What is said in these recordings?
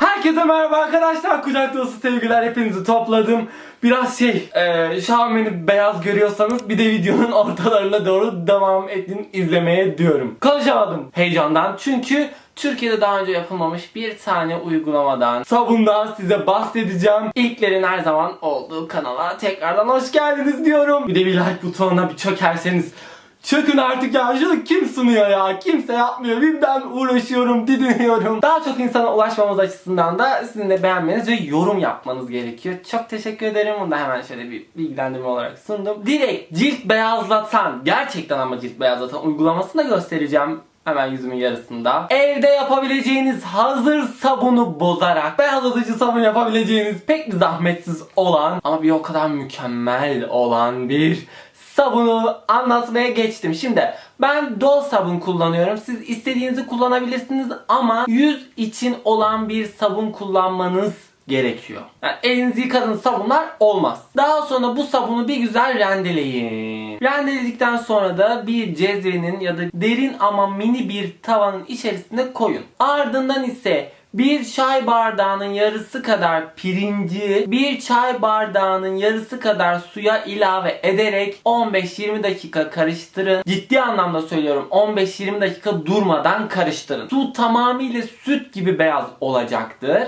Herkese merhaba arkadaşlar. Kucak dolusu sevgiler hepinizi topladım. Biraz şey, e, Xiaomi'ni beyaz görüyorsanız bir de videonun ortalarına doğru devam edin izlemeye diyorum. Konuşamadım heyecandan çünkü Türkiye'de daha önce yapılmamış bir tane uygulamadan, sabundan size bahsedeceğim. İlklerin her zaman olduğu kanala tekrardan hoş geldiniz diyorum. Bir de bir like butonuna bir çökerseniz Çökün artık ya. Şunu kim sunuyor ya? Kimse yapmıyor. Ben uğraşıyorum didiniyorum. Daha çok insana ulaşmamız açısından da sizin de beğenmeniz ve yorum yapmanız gerekiyor. Çok teşekkür ederim. Bunu da hemen şöyle bir bilgilendirme olarak sundum. Direkt cilt beyazlatan gerçekten ama cilt beyazlatan uygulamasını da göstereceğim Hemen yüzümün yarısında. Evde yapabileceğiniz hazır sabunu bozarak beyazlatıcı sabun yapabileceğiniz pek bir zahmetsiz olan ama bir o kadar mükemmel olan bir sabunu anlatmaya geçtim. Şimdi ben Dol sabun kullanıyorum. Siz istediğinizi kullanabilirsiniz ama yüz için olan bir sabun kullanmanız gerekiyor. Yani elinizi yıkadığınız sabunlar olmaz. Daha sonra bu sabunu bir güzel rendeleyin. Rendeledikten sonra da bir cezvenin ya da derin ama mini bir tavanın içerisine koyun. Ardından ise bir çay bardağının yarısı kadar pirinci, bir çay bardağının yarısı kadar suya ilave ederek 15-20 dakika karıştırın. Ciddi anlamda söylüyorum 15-20 dakika durmadan karıştırın. Su tamamıyla süt gibi beyaz olacaktır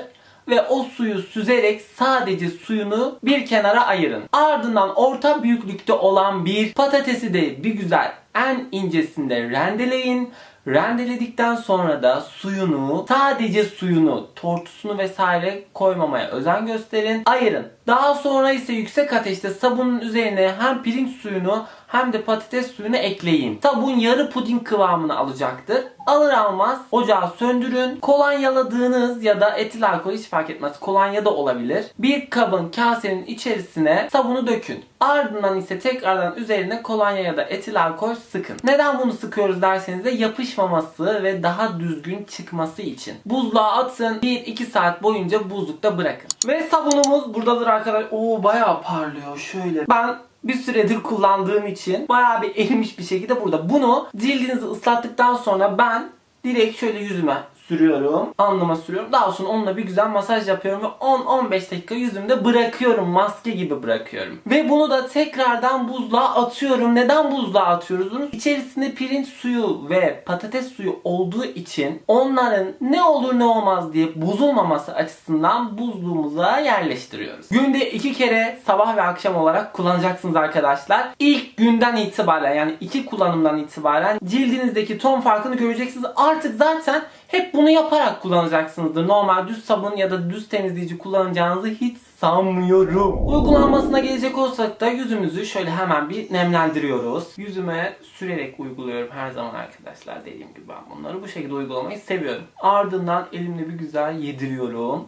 ve o suyu süzerek sadece suyunu bir kenara ayırın. Ardından orta büyüklükte olan bir patatesi de bir güzel en incesinde rendeleyin. Rendeledikten sonra da suyunu, sadece suyunu, tortusunu vesaire koymamaya özen gösterin. Ayırın. Daha sonra ise yüksek ateşte sabunun üzerine hem pirinç suyunu hem de patates suyunu ekleyin. Sabun yarı puding kıvamını alacaktır. Alır almaz ocağı söndürün. Kolonyaladığınız ya da etil alkol hiç fark etmez. Kolonya da olabilir. Bir kabın kasenin içerisine sabunu dökün. Ardından ise tekrardan üzerine kolonya ya da etil alkol sıkın. Neden bunu sıkıyoruz derseniz de yapışmaması ve daha düzgün çıkması için. Buzluğa atın. 1-2 saat boyunca buzlukta bırakın. Ve sabunumuz buradadır arkadaşlar. Oo bayağı parlıyor şöyle. Ben bir süredir kullandığım için bayağı bir erimiş bir şekilde burada. Bunu cildinizi ıslattıktan sonra ben direkt şöyle yüzüme sürüyorum. Alnıma sürüyorum. Daha sonra onunla bir güzel masaj yapıyorum ve 10-15 dakika yüzümde bırakıyorum. Maske gibi bırakıyorum. Ve bunu da tekrardan buzluğa atıyorum. Neden buzluğa atıyoruz bunu? İçerisinde pirinç suyu ve patates suyu olduğu için onların ne olur ne olmaz diye bozulmaması açısından buzluğumuza yerleştiriyoruz. Günde iki kere sabah ve akşam olarak kullanacaksınız arkadaşlar. İlk günden itibaren yani iki kullanımdan itibaren cildinizdeki ton farkını göreceksiniz. Artık zaten hep bunu yaparak kullanacaksınızdır. Normal düz sabun ya da düz temizleyici kullanacağınızı hiç sanmıyorum. Uygulanmasına gelecek olsak da yüzümüzü şöyle hemen bir nemlendiriyoruz. Yüzüme sürerek uyguluyorum her zaman arkadaşlar. Dediğim gibi ben bunları bu şekilde uygulamayı seviyorum. Ardından elimle bir güzel yediriyorum.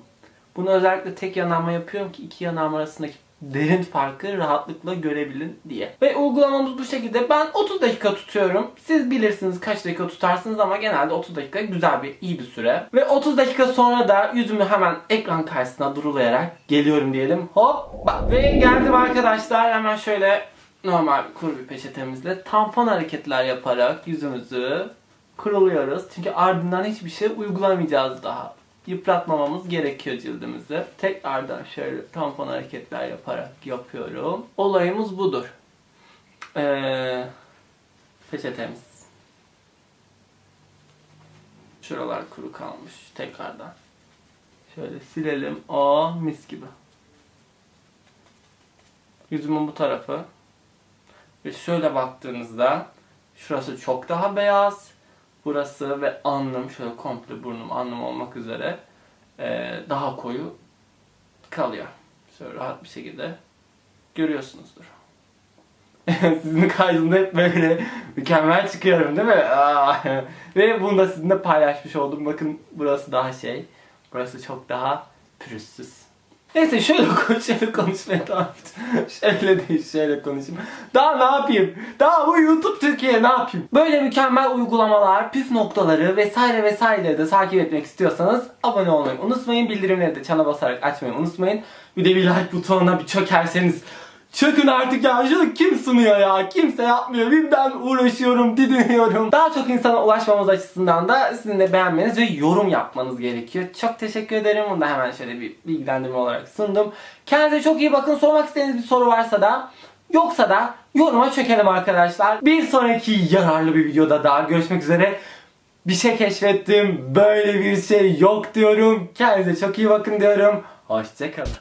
Bunu özellikle tek yanağıma yapıyorum ki iki yanağım arasındaki derin farkı rahatlıkla görebilin diye. Ve uygulamamız bu şekilde. Ben 30 dakika tutuyorum. Siz bilirsiniz kaç dakika tutarsınız ama genelde 30 dakika güzel bir iyi bir süre. Ve 30 dakika sonra da yüzümü hemen ekran karşısına durulayarak geliyorum diyelim. Hoppa. Ve geldim arkadaşlar. Hemen şöyle normal kuru bir peçetemizle tampon hareketler yaparak yüzümüzü kuruluyoruz. Çünkü ardından hiçbir şey uygulamayacağız daha yıpratmamamız gerekiyor cildimizi. Tekrardan şöyle tampon hareketler yaparak yapıyorum. Olayımız budur. Ee, peçetemiz. Şuralar kuru kalmış. Tekrardan. Şöyle silelim. Aa mis gibi. Yüzümün bu tarafı. Ve şöyle baktığınızda şurası çok daha beyaz burası ve alnım şöyle komple burnum alnım olmak üzere daha koyu kalıyor. Şöyle rahat bir şekilde görüyorsunuzdur. Sizin karşınızda hep böyle mükemmel çıkıyorum değil mi? Ve bunu da sizinle paylaşmış oldum. Bakın burası daha şey. Burası çok daha pürüzsüz. Neyse şöyle, konuş, şöyle konuşmaya devam et. şöyle değil şöyle konuşayım. Daha ne yapayım? Daha bu YouTube Türkiye ne yapayım? Böyle mükemmel uygulamalar, püf noktaları vesaire vesaireleri de takip etmek istiyorsanız abone olmayı unutmayın. Bildirimleri de çana basarak açmayı unutmayın. Bir de bir like butonuna bir çökerseniz Çökün artık ya şunu kim sunuyor ya? Kimse yapmıyor. Bir ben uğraşıyorum didiniyorum Daha çok insana ulaşmamız açısından da sizin de beğenmeniz ve yorum yapmanız gerekiyor. Çok teşekkür ederim. Bunu da hemen şöyle bir bilgilendirme olarak sundum. Kendinize çok iyi bakın. Sormak istediğiniz bir soru varsa da Yoksa da yoruma çökelim arkadaşlar. Bir sonraki yararlı bir videoda daha görüşmek üzere. Bir şey keşfettim. Böyle bir şey yok diyorum. Kendinize çok iyi bakın diyorum. Hoşçakalın.